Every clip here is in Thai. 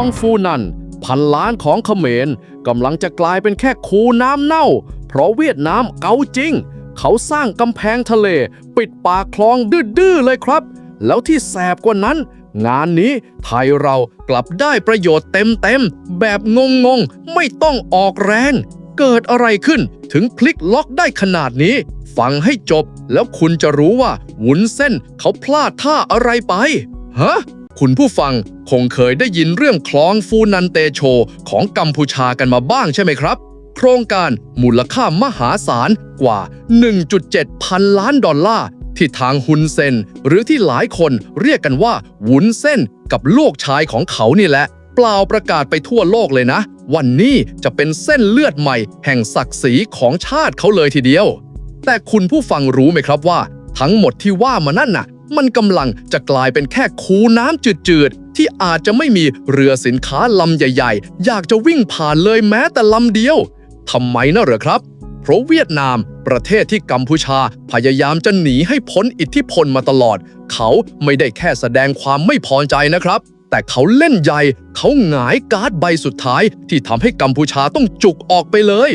องฟูนัน พันล้านของเขมรกำลังจะกลายเป็นแค่คูน้ำเน่า เพราะเวียดนามเกาจริง เขาสร้างกำแพงทะเล ปิดปากคลองดื้อๆเลยครับ แล้วที่แสบกว่านั้น งานนี้ไทยเรากลับได้ประโยชน์เต็มๆ แบบงงๆ ไม่ต้องออกแรง เกิดอะไรขึ้นถึงพลิกล็อกได้ขนาดนี้ ฟังให้จบแล้วคุณจะรู้ว่าวุ้นเส้นเขาพลาดท่าอะไรไปฮะ คุณผู้ฟังคงเคยได้ยินเรื่องคลองฟูนันเตโช ของกัมพูชากันมาบ้างใช่ไหมครับ โครงการมูลค่ามหาศาลกว่า 1.7 พันล้านดอลลาร์ ที่ทางฮุนเซน หรือที่หลายคนเรียกกันว่าวุ้นเส้นกับโลกชายของเขานี่แหละ เปล่าประกาศไปทั่วโลกเลยนะ วันนี้จะเป็นเส้นเลือดใหม่ แห่งศักดิ์ศรีของชาติเขาเลยทีเดียว แต่คุณผู้ฟังรู้ไหมครับว่า ทั้งหมดที่ว่ามานั่นน่ะ มันกำลังจะกลายเป็นแค่คูน้ำจืดๆ ที่อาจจะไม่มีเรือสินค้าลำใหญ่ๆ อยากจะวิ่งผ่านเลยแม้แต่ลำเดียวทำไมนะเหรอครับ เพราะเวียดนาม ประเทศที่กัมพูชาพยายามจะหนีให้พ้นอิทธิพลมาตลอด เขาไม่ได้แค่แสดงความไม่พอใจนะครับ แต่เขาเล่นใหญ่ เขาหงายการ์ดใบสุดท้าย ที่ทำให้กัมพูชาต้องจุกออกไปเลย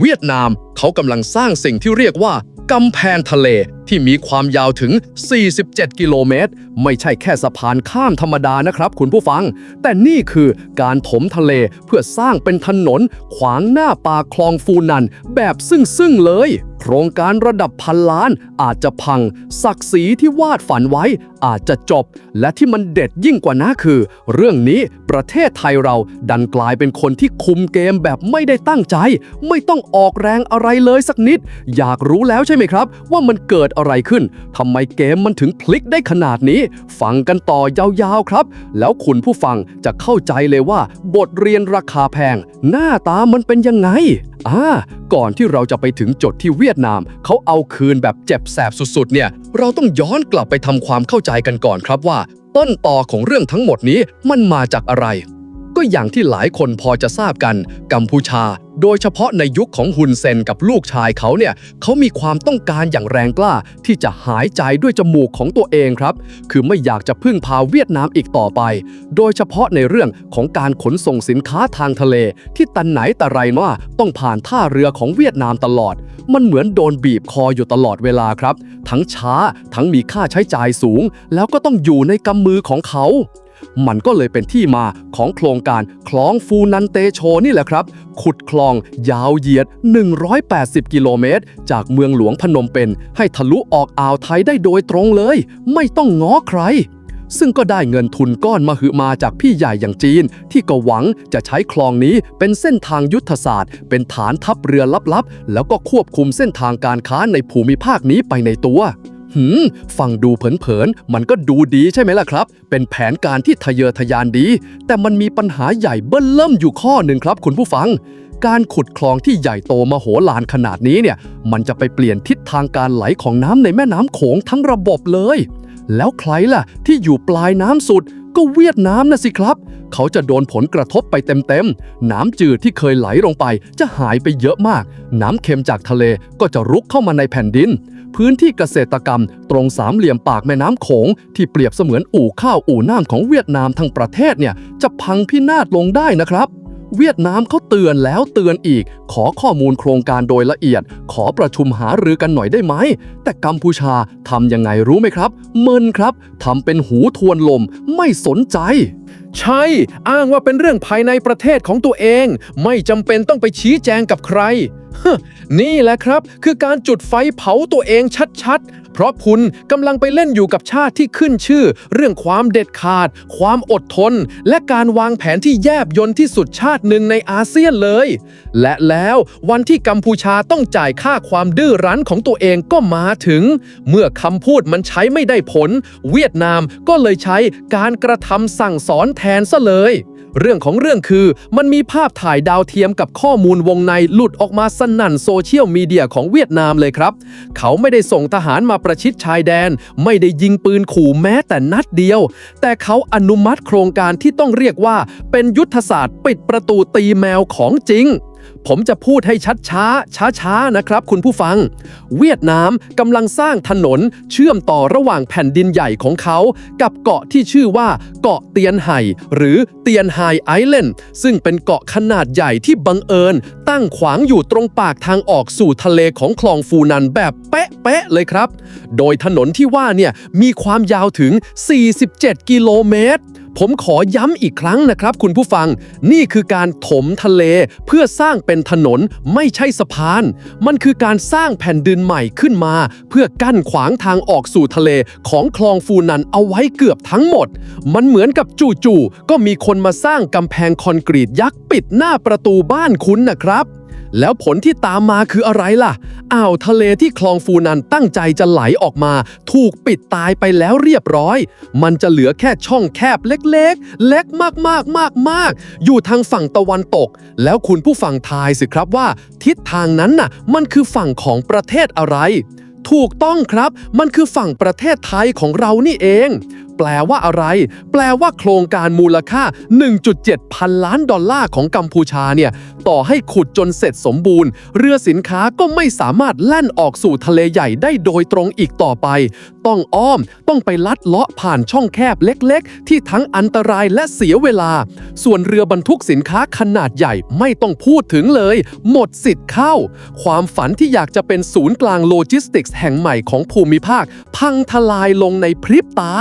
เวียดนามเขากำลังสร้างสิ่งที่เรียกว่า กำแพงทะเลที่มีความยาวถึง 47 กิโลเมตร ไม่ใช่แค่สะพานข้ามธรรมดานะครับ คุณผู้ฟัง แต่นี่คือการถมทะเลเพื่อสร้างเป็นถนนขวางหน้าปากคลองฟูนันแบบซึ่งๆเลย รงการระดับพันล้านอาจจะพัง ศักดิ์ศรีที่วาดฝันไว้อาจจะจบ และที่มันเด็ดยิ่งกว่านั้นคือ เรื่องนี้ประเทศไทยเราดันกลายเป็นคนที่คุมเกมแบบไม่ได้ตั้งใจ ไม่ต้องออกแรงอะไรเลยสักนิด อยากรู้แล้วใช่ไหมครับ ว่ามันเกิดอะไรขึ้นทำไมเกมมันถึงพลิกได้ขนาดนี้ ฟังกันต่อยาวๆครับ แล้วคุณผู้ฟังจะเข้าใจเลยว่า บทเรียนราคาแพง หน้าตามันเป็นยังไง อ่าก่อนที่เราจะไปถึงจุดที่เวียดนาม เขาเอาคืนแบบเจ็บแสบสุดๆ เนี่ย เราต้องย้อนกลับไปทำความเข้าใจกันก่อนครับว่า ต้นตอของเรื่องทั้งหมดนี้มันมาจากอะไร ก็อย่างที่หลายคนพอจะทราบกัน กัมพูชา โดยเฉพาะในยุคของฮุนเซนกับลูกชายเขาเนี่ยเขามีความต้องการอย่างแรงกล้า ที่จะหายใจด้วยจมูกของตัวเองครับ คือไม่อยากจะพึ่งพาเวียดนามอีกต่อไป โดยเฉพาะในเรื่องของการขนส่งสินค้าทางทะเล ที่ตันไหนแต่ไรว่าต้องผ่านท่าเรือของเวียดนามตลอด มันเหมือนโดนบีบคออยู่ตลอดเวลาครับ ทั้งช้าทั้งมีค่าใช้จ่ายสูง แล้วก็ต้องอยู่ในกำมือของเขา มันก็เลยเป็นที่มาของโครงการคลองฟูนันเตโชนี่แหละครับ ขุดคลองยาวเหยียด 180 กิโลเมตร จากเมืองหลวงพนมเปญให้ทะลุออกอ่าวไทยได้โดยตรงเลย ไม่ต้องง้อใครซึ่งก็ได้เงินทุนก้อนมาหือมาจากพี่ใหญ่อย่างจีน ที่ก็หวังจะใช้คลองนี้เป็นเส้นทางยุทธศาสตร์ เป็นฐานทัพเรือลับๆ แล้วก็ควบคุมเส้นทางการค้าในภูมิภาคนี้ไปในตัว หืม ฟังดูเผินๆ มันก็ดูดีใช่ไหมล่ะครับ เป็นแผนการที่ทะเยอทะยานดี แต่มันมีปัญหาใหญ่เบิ้ลเริ่มอยู่ข้อหนึ่งครับคุณผู้ฟัง การขุดคลองที่ใหญ่โตมโหฬารขนาดนี้เนี่ย มันจะไปเปลี่ยนทิศทางการไหลของน้ำในแม่น้ำโขงทั้งระบบเลย แล้วใครล่ะที่อยู่ปลายน้ำสุด ก็เวียดนามนะสิครับ เขาจะโดนผลกระทบไปเต็มๆ น้ำจืดที่เคยไหลลงไปจะหายไปเยอะมาก น้ำเค็มจากทะเลก็จะรุกเข้ามาในแผ่นดิน พื้นที่เกษตรกรรมตรงสามเหลี่ยมปากแม่น้ำโขง ที่เปรียบเสมือนอู่ข้าวอู่น้ำของเวียดนามทั้งประเทศเนี่ยจะพังพินาศลงได้นะครับ เวียดนามเขาเตือนแล้วเตือนอีก ขอข้อมูลโครงการโดยละเอียด ขอประชุมหารือกันหน่อยได้ไหม แต่กัมพูชาทำยังไงรู้ไหมครับ เมินครับทำเป็นหูทวนลมไม่สนใจ ใช่ อ้างว่าเป็นเรื่องภายในประเทศของตัวเอง ไม่จำเป็นต้องไปชี้แจงกับใคร นี่แหละครับ คือการจุดไฟเผาตัวเองชัดๆ เพราะคุณกำลังไปเล่นอยู่กับชาติที่ขึ้นชื่อ เรื่องความเด็ดขาด ความอดทน และการวางแผนที่แยบยนที่สุดชาติหนึ่งในอาเซียนเลย และแล้ววันที่กัมพูชาต้องจ่ายค่าความดื้อรั้นของตัวเองก็มาถึง เมื่อคำพูดมันใช้ไม่ได้ผล เวียดนามก็เลยใช้การกระทำสั่งสอนแทนซะเลยเรื่องของเรื่องคือมันมีภาพถ่ายดาวเทียมกับข้อมูลวงในหลุดออกมาสนั่นโซเชียลมีเดียของเวียดนามเลยครับ เขาไม่ได้ส่งทหารมาประชิดชายแดน ไม่ได้ยิงปืนขู่แม้แต่นัดเดียว แต่เขาอนุมัติโครงการที่ต้องเรียกว่า เป็นยุทธศาสตร์ปิดประตูตีแมวของจริง ผมจะพูดให้ชัดช้าช้าช้าๆนะครับคุณผู้ฟัง เวียดนามกำลังสร้างถนนเชื่อมต่อระหว่างแผ่นดินใหญ่ของเขา กับเกาะที่ชื่อว่าเกาะเตียนไห่หรือเตียนไฮไอแลนด์ซึ่งเป็นเกาะขนาดใหญ่ที่บังเอิญ ตั้งขวางอยู่ตรงปากทางออกสู่ทะเลของคลองฟูนันแบบเป๊ะๆเลยครับ โดยถนนที่ว่าเนี่ยมีความยาวถึง 47 กิโลเมตร ผมขอย้ำอีกครั้งนะครับ คุณผู้ฟัง นี่คือการถมทะเลเพื่อสร้างเป็นถนนไม่ใช่สะพาน มันคือการสร้างแผ่นดินใหม่ขึ้นมา เพื่อกั้นขวางทางออกสู่ทะเลของคลองฟูนันเอาไว้เกือบทั้งหมด มันเหมือนกับจู่ๆก็มีคนมาสร้างกำแพงคอนกรีตยักษ์ปิดหน้าประตูบ้านคุณนะครับ แล้วผลที่ตามมาคืออะไรล่ะ อ่าวทะเลที่คลองฟูนันตั้งใจจะไหลออกมา ถูกปิดตายไปแล้วเรียบร้อย มันจะเหลือแค่ช่องแคบเล็กๆ เล็กมากๆมากๆอยู่ทางฝั่งตะวันตก แล้วคุณผู้ฟังทายสิครับว่า ทิศทางนั้นน่ะ มันคือฝั่งของประเทศอะไร ถูกต้องครับ มันคือฝั่งประเทศไทยของเรานี่เอง แปลว่าอะไร แปลว่าโครงการมูลค่า 1.7 พันล้านดอลลาร์ของกัมพูชาเนี่ย ต่อให้ขุดจนเสร็จสมบูรณ์ เรือสินค้าก็ไม่สามารถแล่นออกสู่ทะเลใหญ่ได้โดยตรงอีกต่อไป ต้องอ้อม ต้องไปลัดเลาะผ่านช่องแคบเล็ก ๆ ที่ทั้งอันตรายและเสียเวลา ส่วนเรือบรรทุกสินค้าขนาดใหญ่ไม่ต้องพูดถึงเลย หมดสิทธิ์เข้า ความฝันที่อยากจะเป็นศูนย์กลางโลจิสติกส์แห่งใหม่ของภูมิภาค พังทลายลงในพริบตา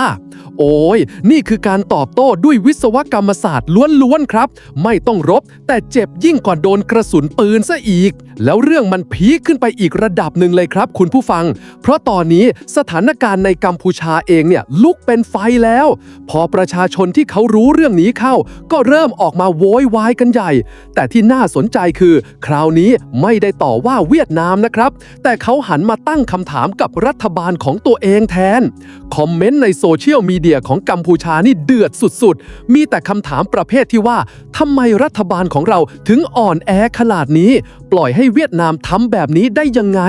โอ้ย นี่คือการตอบโต้ด้วยวิศวกรรมศาสตร์ล้วนๆครับ ไม่ต้องรบ แต่เจ็บยิ่งกว่าโดนกระสุนปืนซะอีก แล้วเรื่องมันพีคขึ้นไปอีกระดับหนึ่งเลยครับ คุณผู้ฟัง เพราะตอนนี้สถานการณ์ในกัมพูชาเองเนี่ยลุกเป็นไฟแล้ว พอประชาชนที่เขารู้เรื่องนี้เข้า ก็เริ่มออกมาโวยวายกันใหญ่ แต่ที่น่าสนใจคือ คราวนี้ไม่ได้ต่อว่าเวียดนามนะครับ แต่เขาหันมาตั้งคำถามกับรัฐบาลของตัวเองแทน คอมเมนต์ในโซเชียลมีเดียของกัมพูชานี่เดือดสุดๆ มีแต่คำถามประเภทที่ว่าทำไมรัฐบาลของเราถึงอ่อนแอขนาดนี้ ปล่อยให้เวียดนามทำแบบนี้ได้ยังไง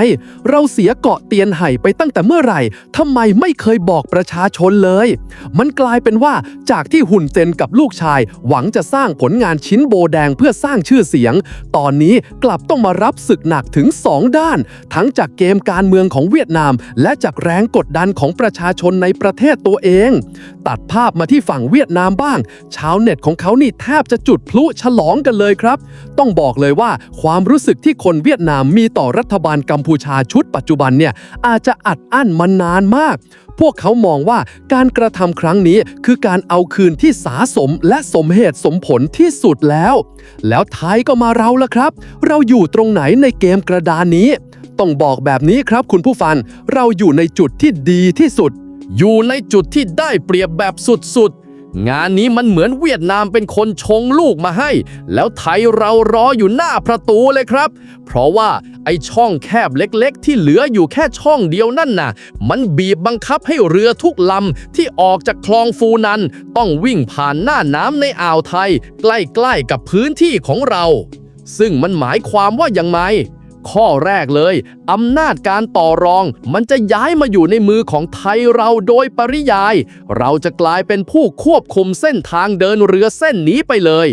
เราเสียเกาะเตียนไห่ไปตั้งแต่เมื่อไหร่ทำไมไม่เคยบอกประชาชนเลย มันกลายเป็นว่าจากที่หุ่นเจนกับลูกชาย หวังจะสร้างผลงานชิ้นโบแดงเพื่อสร้างชื่อเสียง ตอนนี้กลับต้องมารับศึกหนักถึง 2 ด้าน ทั้งจากเกมการเมืองของเวียดนาม และจากแรงกดดันของประชาชนในประเทศตัวเองตัดภาพมาที่ฝั่งเวียดนามบ้าง ชาวเน็ตของเขานี่แทบจะจุดพลุฉลองกันเลยครับ ต้องบอกเลยว่าความรู้สึกที่คนเวียดนามมีต่อรัฐบาลกัมพูชาชุดปัจจุบันเนี่ยอาจจะอัดอั้นมานานมาก พวกเขามองว่าการกระทำครั้งนี้คือการเอาคืนที่สาสมและสมเหตุสมผลที่สุดแล้ว แล้วไทยก็มาเราละครับ เราอยู่ตรงไหนในเกมกระดานนี้ ต้องบอกแบบนี้ครับคุณผู้ฟัง เราอยู่ในจุดที่ดีที่สุด อยู่ในจุดที่ได้เปรียบแบบสุดๆ งานนี้มันเหมือนเวียดนามเป็นคนชงลูกมาให้ แล้วไทยเรารออยู่หน้าประตูเลยครับ เพราะว่าไอช่องแคบเล็กๆ ที่เหลืออยู่แค่ช่องเดียวนั่นน่ะ มันบีบบังคับให้เรือทุกลำที่ออกจากคลองฟูนัน ต้องวิ่งผ่านหน้าน้ำในอ่าวไทย ใกล้ๆกับพื้นที่ของเรา ซึ่งมันหมายความว่าอย่างไร ข้อแรกเลยอำนาจการต่อรอง มันจะย้ายมาอยู่ในมือของไทยเราโดยปริยาย เราจะกลายเป็นผู้ควบคุมเส้นทางเดินเรือเส้นนี้ไปเลย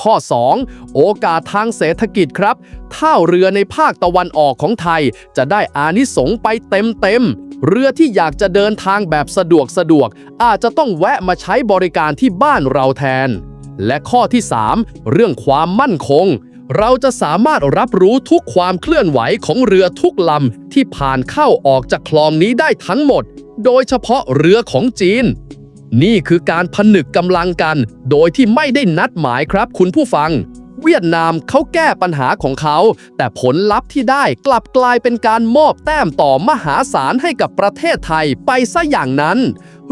ข้อ 2. โอกาสทางเศรษฐกิจครับท่าเรือในภาคตะวันออกของไทย จะได้อานิสงไปเต็มๆเรือที่อยากจะเดินทางแบบสะดวกสะดวก อาจจะต้องแวะมาใช้บริการที่บ้านเราแทน และข้อที่ 3 เรื่องความมั่นคง เราจะสามารถรับรู้ทุกความเคลื่อนไหวของเรือทุกลำที่ผ่านเข้าออกจากคลองนี้ได้ทั้งหมด โดยเฉพาะเรือของจีน นี่คือการผนึกกำลังกัน โดยที่ไม่ได้นัดหมายครับคุณผู้ฟัง เวียดนามเขาแก้ปัญหาของเขา แต่ผลลัพธ์ที่ได้กลับกลายเป็นการมอบแต้มต่อมหาศาลให้กับประเทศไทยไปซะอย่างนั้น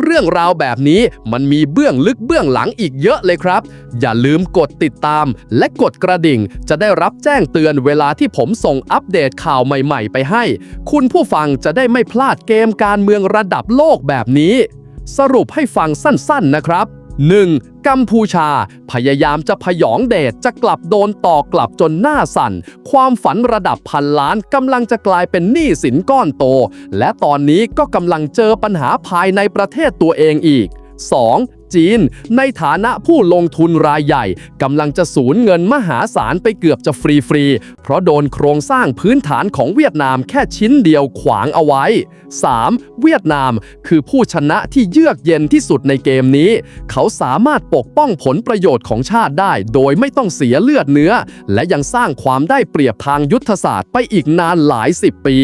เรื่องราวแบบนี้มันมีเบื้องลึกเบื้องหลังอีกเยอะเลยครับ อย่าลืมกดติดตาม และกดกระดิ่ง จะได้รับแจ้งเตือนเวลาที่ผมส่งอัปเดตข่าวใหม่ ๆ ไปให้ คุณผู้ฟังจะได้ไม่พลาดเกมการเมืองระดับโลกแบบนี้ สรุปให้ฟังสั้น ๆนะครับ 1. กัมพูชา พยายามจะพยองเดชจะกลับโดนต่อกลับจนหน้าสั่น ความฝันระดับพันล้านกำลังจะกลายเป็นหนี้สินก้อนโต และตอนนี้ก็กำลังเจอปัญหาภายในประเทศตัวเองอีก 2. จีน ในฐานะผู้ลงทุนรายใหญ่กำลังจะสูญเงินมหาศาลไปเกือบจะฟรีๆ เพราะโดนโครงสร้างพื้นฐานของเวียดนามแค่ชิ้นเดียวขวางเอาไว้ 3. เวียดนามคือผู้ชนะที่เยือกเย็นที่สุดในเกมนี้ เขาสามารถปกป้องผลประโยชน์ของชาติได้ โดยไม่ต้องเสียเลือดเนื้อ และยังสร้างความได้เปรียบทางยุทธศาสตร์ไปอีกนานหลายสิบปี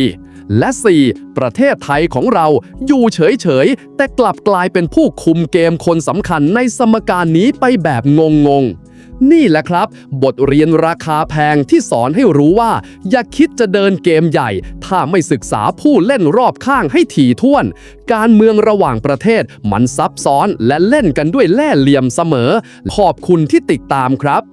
และ 4. ประเทศไทยของเราอยู่เฉย ๆ แต่กลับกลายเป็นผู้คุมเกมคนสำคัญในสมการนี้ไปแบบงง ๆนี่แหละครับ บทเรียนราคาแพงที่สอนให้รู้ว่า อย่าคิดจะเดินเกมใหญ่ ถ้าไม่ศึกษาผู้เล่นรอบข้างให้ถี่ถ้วน การเมืองระหว่างประเทศมันซับซ้อนและเล่นกันด้วยแล่เหลี่ยมเสมอ ขอบคุณที่ติดตามครับ